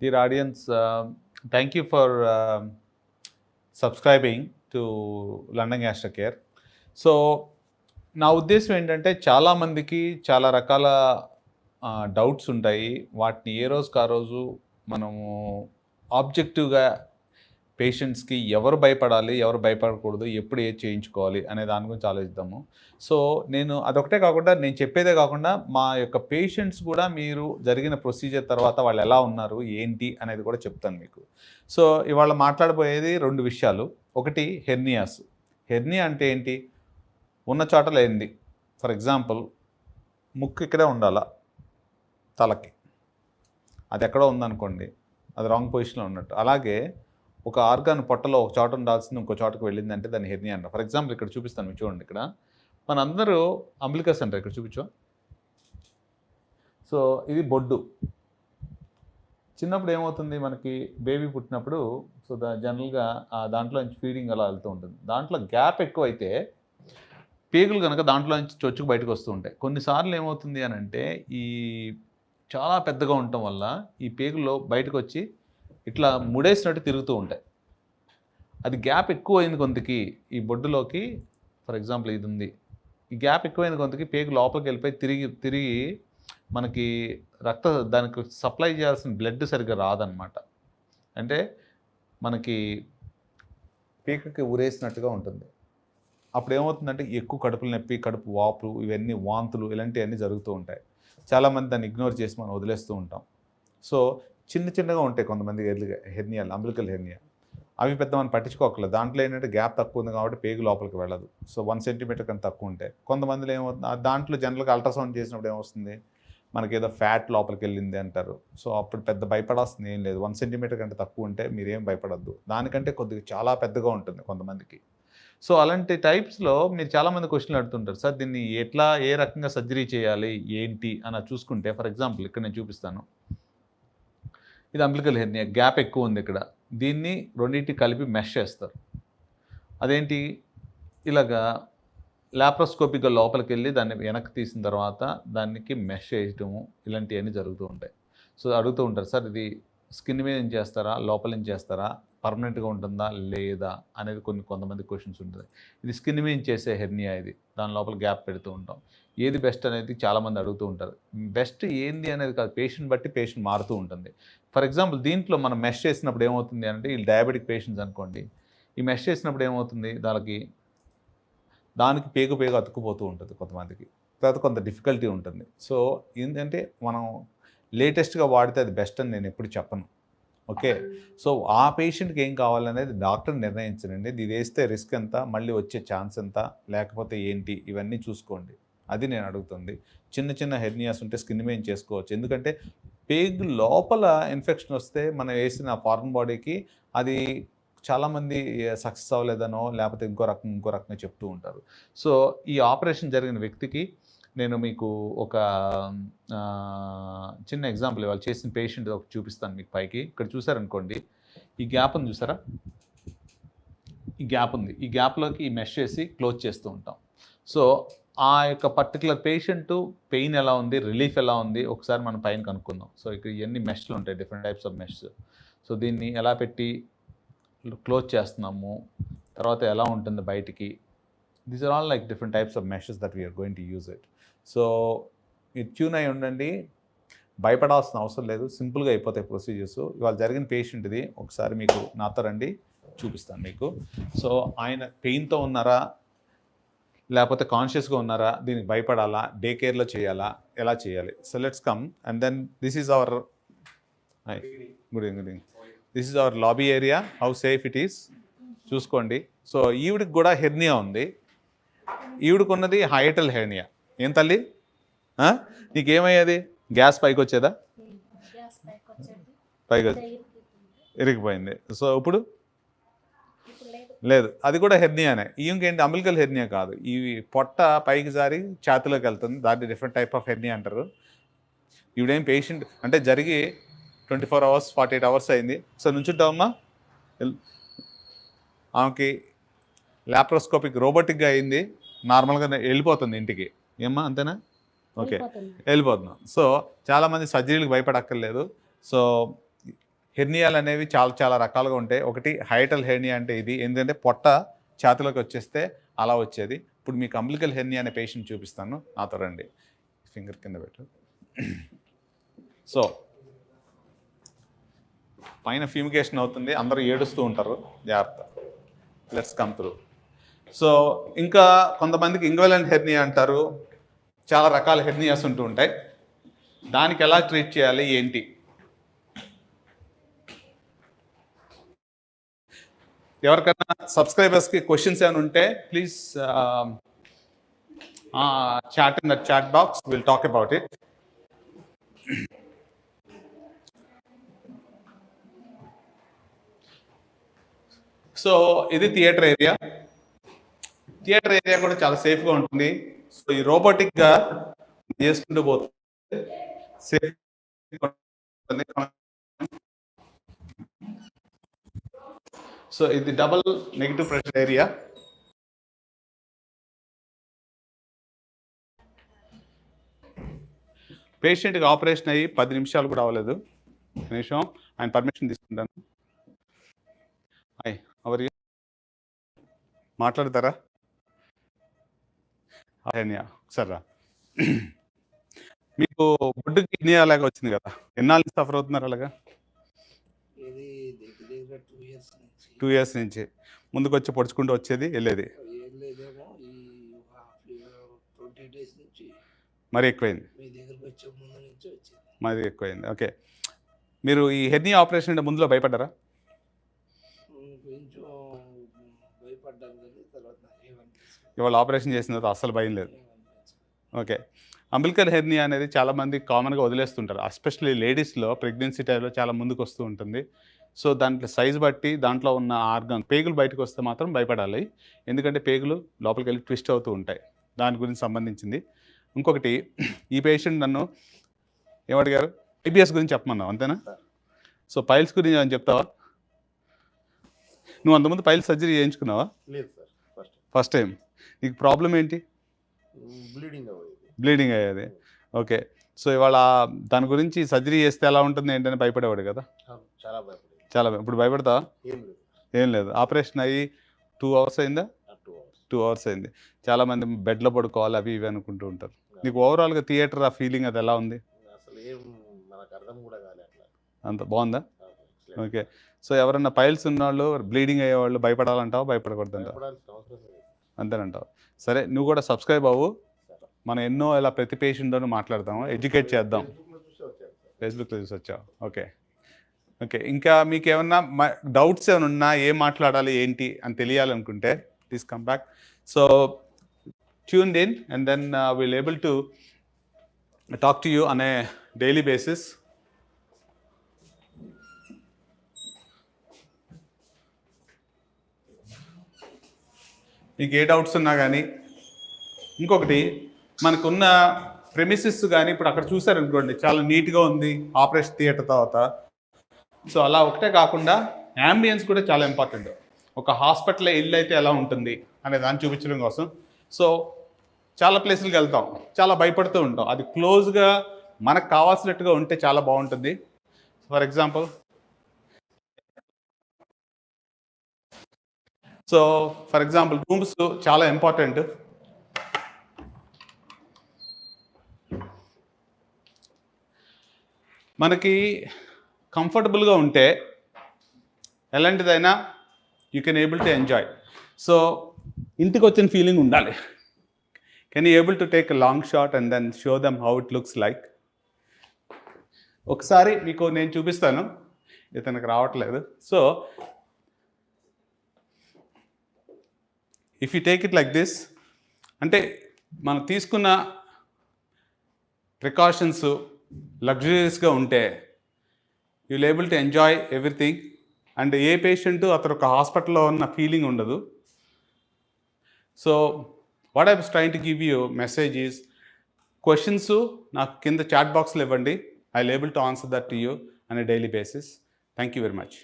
Dear audience, uh, thank you for uh, subscribing to London gastro care so నా ఉద్దేశం ఏంటంటే చాలామందికి చాలా రకాల డౌట్స్ ఉంటాయి. వాటిని ఏ రోజుకి ఆ రోజు మనము ఆబ్జెక్టివ్గా పేషెంట్స్కి ఎవరు భయపడాలి ఎవరు భయపడకూడదు ఎప్పుడు ఏది చేయించుకోవాలి అనే దాని గురించి ఆలోచిద్దాము. సో నేను అదొకటే కాకుండా నేను చెప్పేదే కాకుండా మా యొక్క పేషెంట్స్ కూడా మీరు జరిగిన ప్రొసీజర్ తర్వాత వాళ్ళు ఎలా ఉన్నారు ఏంటి అనేది కూడా చెప్తాను మీకు. సో ఇవాళ మాట్లాడబోయేది రెండు విషయాలు. ఒకటి హెర్నియాస్. హెర్నియా అంటే ఏంటి? ఉన్న చోట లేనిది. ఫర్ ఎగ్జాంపుల్ ముక్కు ఇక్కడే ఉండాలా? తలకి. అది ఎక్కడో ఉందనుకోండి. అది రాంగ్ పొజిషన్లో ఉన్నట్టు. అలాగే ఒక ఆర్గాన్ పొట్టలో ఒక చోట ఉండాల్సింది ఇంకో చోటకు వెళ్ళిందంటే దాన్ని హెర్నియా అంటారు. ఫర్ ఎగ్జాంపుల్ ఇక్కడ చూపిస్తాను మీరు చూడండి ఇక్కడ. మనందరూ అంబిలికస్ అంటారు ఇక్కడ చూపించు. సో ఇది బొడ్డు. చిన్నప్పుడు ఏమవుతుంది మనకి? బేబీ పుట్టినప్పుడు సో దా జనరల్గా ఆ దాంట్లో నుంచి ఫీడింగ్ అలా వెళ్తూ ఉంటుంది. దాంట్లో గ్యాప్ ఎక్కువైతే పేగులు కనుక దాంట్లో నుంచి చొచ్చుకు బయటకు వస్తూ ఉంటాయి. కొన్నిసార్లు ఏమవుతుంది అని అంటే ఈ చాలా పెద్దగా ఉండటం వల్ల ఈ పేగుల్లో బయటకు వచ్చి ఇట్లా ముడేసినట్టు తిరుగుతూ ఉంటాయి. అది గ్యాప్ ఎక్కువ అయింది కొంతకి ఈ బొడ్డులోకి ఫర్ ఎగ్జాంపుల్ ఇది ఉంది ఈ గ్యాప్ ఎక్కువైంది కొంతకి పేగు లోపలికి వెళ్ళిపోయి తిరిగి తిరిగి మనకి రక్త దానికి సప్లై చేయాల్సిన బ్లడ్ సరిగ్గా రాదనమాట. అంటే మనకి పీకకి ఉరేసినట్టుగా ఉంటుంది. అప్పుడు ఏమవుతుందంటే ఎక్కువ కడుపులు నొప్పి కడుపు వాపులు ఇవన్నీ వాంతులు ఇలాంటివన్నీ జరుగుతూ ఉంటాయి. చాలామంది దాన్ని ఇగ్నోర్ చేసి మనం వదిలేస్తూ ఉంటాం. సో చిన్న చిన్నగా ఉంటాయి కొంతమంది హెర్నియాలు అంబిలికల్ హెర్నియా. అవి పెద్ద మనం పట్టించుకోకలేదు దాంట్లో ఏంటంటే గ్యాప్ తక్కువ ఉంది కాబట్టి పేగు లోపలికి వెళ్ళదు. సో వన్ సెంటీమీటర్ కన్నా తక్కువ ఉంటాయి. కొంతమందిలో ఏమవుతుంది దాంట్లో జనరల్గా అల్ట్రాసౌండ్ చేసినప్పుడు ఏమొస్తుంది మనకి ఏదో ఫ్యాట్ లోపలికి వెళ్ళింది అంటారు. సో అప్పుడు పెద్ద భయపడాల్సింది ఏం లేదు. వన్ సెంటీమీటర్ కంటే తక్కువ ఉంటే మీరేం భయపడద్దు. దానికంటే కొద్దిగా చాలా పెద్దగా ఉంటుంది కొంతమందికి. సో అలాంటి టైప్స్లో మీరు చాలామంది క్వశ్చన్లు అడుగుతుంటారు. సార్ దీన్ని ఎట్లా ఏ రకంగా సర్జరీ చేయాలి? ఏంటి? అని చూసుకుంటే ఫర్ ఎగ్జాంపుల్ ఇక్కడ నేను చూపిస్తాను. ఇది అంబ్లికల్ హెర్నియా. గ్యాప్ ఎక్కువ ఉంది ఇక్కడ. దీన్ని రెండింటి కలిపి మెష్ చేస్తారు. అదేంటి? ఇలాగా లాప్రోస్కోపిక్గా లోపలికి వెళ్ళి దాన్ని వెనక్కి తీసిన తర్వాత దానికి మెష్ చేయటము ఇలాంటివన్నీ జరుగుతూ ఉంటాయి. సో అడుగుతూ ఉంటారు సార్ ఇది స్కిన్ మీద ఏం చేస్తారా? లోపల ఏం చేస్తారా? పర్మనెంట్గా ఉంటుందా? లేదా? అనేది కొన్ని కొంతమంది క్వశ్చన్స్ ఉంటుంది. ఇది స్కిన్ మీద చేసే హెర్నియా ఇది. దాని లోపల గ్యాప్ పెడుతూ ఉంటాం. ఏది బెస్ట్ అనేది చాలామంది అడుగుతూ ఉంటారు. బెస్ట్ ఏంది అనేది కాదు. పేషెంట్ బట్టి పేషెంట్ మారుతూ ఉంటుంది. ఫర్ ఎగ్జాంపుల్ దీంట్లో మనం మెష్ చేసినప్పుడు ఏమవుతుంది అంటే ఈ డయాబెటిక్ పేషెంట్స్ అనుకోండి. ఈ మెష్ చేసినప్పుడు ఏమవుతుంది? దానికి దానికి పేగు పేగు అతుక్కుపోతూ ఉంటుంది కొంతమందికి. తర్వాత కొంత డిఫికల్టీ ఉంటుంది. సో ఏంటంటే మనం లేటెస్ట్గా వాడితే అది బెస్ట్ అని నేను ఎప్పుడు చెప్పను. ఓకే? సో ఆ పేషెంట్కి ఏం కావాలనేది డాక్టర్ నిర్ణయించనండి. ఇది వేస్తే రిస్క్ ఎంత మళ్ళీ వచ్చే ఛాన్స్ ఎంత లేకపోతే ఏంటి ఇవన్నీ చూసుకోండి. అది నేను అడుగుతుంది. చిన్న చిన్న హెర్నియాస్ ఉంటే స్కిన్ మెయిన్ చేసుకోవచ్చు. ఎందుకంటే పేగ్ లోపల ఇన్ఫెక్షన్ వస్తే మనం వేసిన ఫారెన్ బాడీకి అది చాలామంది సక్సెస్ అవ్వలేదనో లేకపోతే ఇంకో రకం ఇంకో రకంగా చెప్తూ ఉంటారు. సో ఈ ఆపరేషన్ జరిగిన వ్యక్తికి నేను మీకు ఒక చిన్న ఎగ్జాంపుల్ ఇవాళ చేసిన పేషెంట్ ఒక చూపిస్తాను మీకు పైకి. ఇక్కడ చూసారనుకోండి ఈ గ్యాప్ ఉంది చూసారా? ఈ గ్యాప్ ఉంది. ఈ గ్యాప్లోకి ఈ మెష్ చేసి క్లోజ్ చేస్తూ ఉంటాం. సో ఆ యొక్క పర్టికులర్ పేషెంట్ పెయిన్ ఎలా ఉంది రిలీఫ్ ఎలా ఉంది ఒకసారి మనం పైన కనుక్కుందాం. సో ఇక్కడ ఇవన్నీ మెష్లు ఉంటాయి different types of mesh so దీన్ని ఎలా పెట్టి క్లోజ్ చేస్తున్నాము తర్వాత ఎలా ఉంటుంది బయటికి? These are all like different types of meshes that we are going to use it so మీరు ట్యూన్ అయి ఉండండి. భయపడాల్సిన అవసరం లేదు. సింపుల్గా అయిపోతాయి ప్రొసీజర్స్. ఇవాళ జరిగిన పేషెంట్ ఇది. ఒకసారి మీకు నాతో రండి. చూపిస్తాను మీకు. సో ఆయన పెయిన్తో ఉన్నారా? లేకపోతే కాన్షియస్గా ఉన్నారా? దీనికి భయపడాలా? డే కేర్లో చేయాలా? ఎలా చేయాలి? So let's come. And then this is our good evening good evening. This is our lobby area. How safe it is. చూసుకోండి. సో ఈవిడికి కూడా హెర్నియా ఉంది. ఈవిడికి ఉన్నది హైటల్ హెర్నియా. ఏం తల్లి? నీకేమయ్యేది? గ్యాస్ పైకి వచ్చేదా పైకి వచ్చి ఇరిగిపోయింది. సో ఇప్పుడు? లేదు. అది కూడా హెర్నియానే. ఇంకేంటి అంబిలికల్ హెర్నియా కాదు. ఇవి పొట్ట పైకి జారి ఛాతిలోకి వెళ్తుంది. దాన్ని డిఫరెంట్ టైప్ ఆఫ్ హెర్నియా అంటారు. ఈవిడేం పేషెంట్ అంటే జరిగి twenty four hours forty eight hours అయింది. సో నుంచుంటావమ్మా? ఆమెకి ల్యాప్రోస్కోపిక్ రోబోటిక్గా అయింది. నార్మల్గా వెళ్ళిపోతుంది ఇంటికి. ఏమ్మా అంతేనా? ఓకే. వెళ్ళిపోతున్నాం. సో చాలామంది సర్జరీలకు భయపడక్కర్లేదు. సో హెర్నియాలు అనేవి చాలా చాలా రకాలుగా ఉంటాయి. ఒకటి హైటల్ హెర్నియా అంటే ఇది. ఏంటంటే పొట్ట ఛాతిలోకి వచ్చేస్తే అలా వచ్చేది. ఇప్పుడు మీకు అంబ్లికల్ హెర్నియా అనే పేషెంట్ చూపిస్తాను. నాతో రండి. ఫింగర్ కింద పెట్టు. సో పైన ఫ్యూమికేషన్ అవుతుంది. అందరూ ఏడుస్తూ ఉంటారు. జాగ్రత్త. Let's come through. సో ఇంకా కొంతమందికి ఇంగ్వెలెంట్ హెర్నియా అంటారు. చాలా రకాల హెర్నియాస్ ఉంటూ ఉంటాయి. దానికి ఎలా ట్రీట్ చేయాలి? ఏంటి? ఎవరికైనా సబ్స్క్రైబర్స్కి క్వశ్చన్స్ ఏమైనా ఉంటే please chat in the chat box will talk about it so ఇది థియేటర్ ఏరియా. థియేటర్ ఏరియా కూడా చాలా సేఫ్గా ఉంటుంది. సో ఈ రోబోటిక్గా చేసుకుంటూ పోతుంది సేఫ్ సో ఇది డబల్ నెగిటివ్ ప్రెషర్ ఏరియా పేషెంట్కి ఆపరేషన్ అయ్యి పది నిమిషాలు కూడా అవ్వలేదు. నిమిషం. ఆయన పర్మిషన్ తీసుకుంటాను. హాయ్ అవర్ మాట్లాడతారా? సరే రా. మీకు బుడ్డు కిడ్నీ అలాగా వచ్చింది కదా ఎన్నాళ్ళు సఫర్ అవుతున్నారు అలాగా? టూ ఇయర్స్ నుంచి. ముందుకు వచ్చి పొడుచుకుంటూ వచ్చేది వెళ్ళేది? మరి ఎక్కువైంది? మరి ఎక్కువైంది. ఓకే. మీరు ఈ హెర్నీ ఆపరేషన్ అంటే ముందులో భయపడ్డారా? ఇవాళ ఆపరేషన్ చేసిన తర్వాత అస్సలు భయం లేదు. ఓకే. అంబిల్కర్ హెర్నియా అనేది చాలా మంది కామన్గా వదిలేస్తుంటారు. ఎస్పెషల్లీ లేడీస్లో ప్రెగ్నెన్సీ టైంలో చాలా ముందుకు వస్తూ ఉంటుంది. సో దాంట్లో సైజ్ బట్టి దాంట్లో ఉన్న ఆర్గన్ పేగులు బయటకు వస్తే మాత్రం భయపడాలి. ఎందుకంటే పేగులు లోపలికి వెళ్ళి ట్విస్ట్ అవుతూ ఉంటాయి. దాని గురించి సంబంధించింది. ఇంకొకటి ఈ పేషెంట్ నన్ను ఏమడిగారు? ఐబిఎస్ గురించి చెప్పమన్నావు అంతేనా? సో పైల్స్ గురించి అని చెప్తావా? నువ్వు అంతకుముందు పైల్స్ సర్జరీ చేయించుకున్నావా? లేదు సార్ ఫస్ట్ ఫస్ట్ టైం నీకు ప్రాబ్లం ఏంటి? బ్లీడింగ్ అయ్యేది. ఓకే. సో ఇవాళ దాని గురించి సర్జరీ చేస్తే ఎలా ఉంటుంది ఏంటని భయపడేవాడు కదా? చాలా చాలా. ఇప్పుడు భయపడతావా? ఏం లేదు. ఆపరేషన్ అయ్యి టూ అవర్స్ అయిందా? టూ అవర్స్ అయింది. చాలామంది బెడ్లో పడుకోవాలి అవి ఇవి అనుకుంటూ ఉంటారు. నీకు ఓవరాల్గా థియేటర్ ఆ ఫీలింగ్ అది ఎలా ఉంది? అంత బాగుందా. ఓకే. సో ఎవరన్నా పైల్స్ ఉన్నవాళ్ళు బ్లీడింగ్ అయ్యేవాళ్ళు భయపడాలంటావా? భయపడకూడదంటావా? లేదు. అంతేనంటావు. సరే నువ్వు కూడా సబ్స్క్రైబ్ అవ్వు. మనం ఎన్నో ఇలా ప్రతి పేషెంట్తోనూ మాట్లాడదాము ఎడ్యుకేట్ చేద్దాం. ఫేస్బుక్లో చూసి వచ్చావు. ఓకే ఓకే ఇంకా మీకు ఏమన్నా డౌట్స్ ఏమైనా ఉన్నా ఏం మాట్లాడాలి ఏంటి అని తెలియాలనుకుంటే please come back so tune in and then will able to talk to you అనే డైలీ బేసిస్ మీకు ఏ డౌట్స్ ఉన్నా కానీ ఇంకొకటి మనకున్న ప్రెమిసిస్ కానీ ఇప్పుడు అక్కడ చూసారనుకోండి చాలా నీట్గా ఉంది ఆపరేషన్ థియేటర్ తర్వాత. సో అలా ఒకటే కాకుండా యాంబియన్స్ కూడా చాలా ఇంపార్టెంట్ ఒక హాస్పిటల్ ఇల్లు అయితే ఎలా ఉంటుంది అనే దాన్ని చూపించడం కోసం. సో చాలా ప్లేసులకు వెళ్తాం చాలా భయపడుతూ ఉంటాం. అది క్లోజ్గా మనకు కావాల్సినట్టుగా ఉంటే చాలా బాగుంటుంది. For example so for example rooms చాలా ఇంపార్టెంట్ మనకి కంఫర్టబుల్గా ఉంటే ఎలాంటిదైనా you can able to enjoy so ఇంటికి వచ్చిన ఫీలింగ్ ఉండాలి. Can you able to take long shot and then show them how it looks like ఒకసారి మీకు నేను చూపిస్తాను. ఇతనికి రావట్లేదు. So if you take it like this అంటే మనం తీసుకున్న ప్రికాషన్స్ లగ్జరీస్గా ఉంటే you able to enjoy everything and a patient అతను ఒక హాస్పిటల్లో ఉన్న ఫీలింగ్ ఉండదు. So what I trying to give you messages questions నాకు కింద చాట్ బాక్స్లో ఇవ్వండి. I able to answer that to you on daily basis thank you very much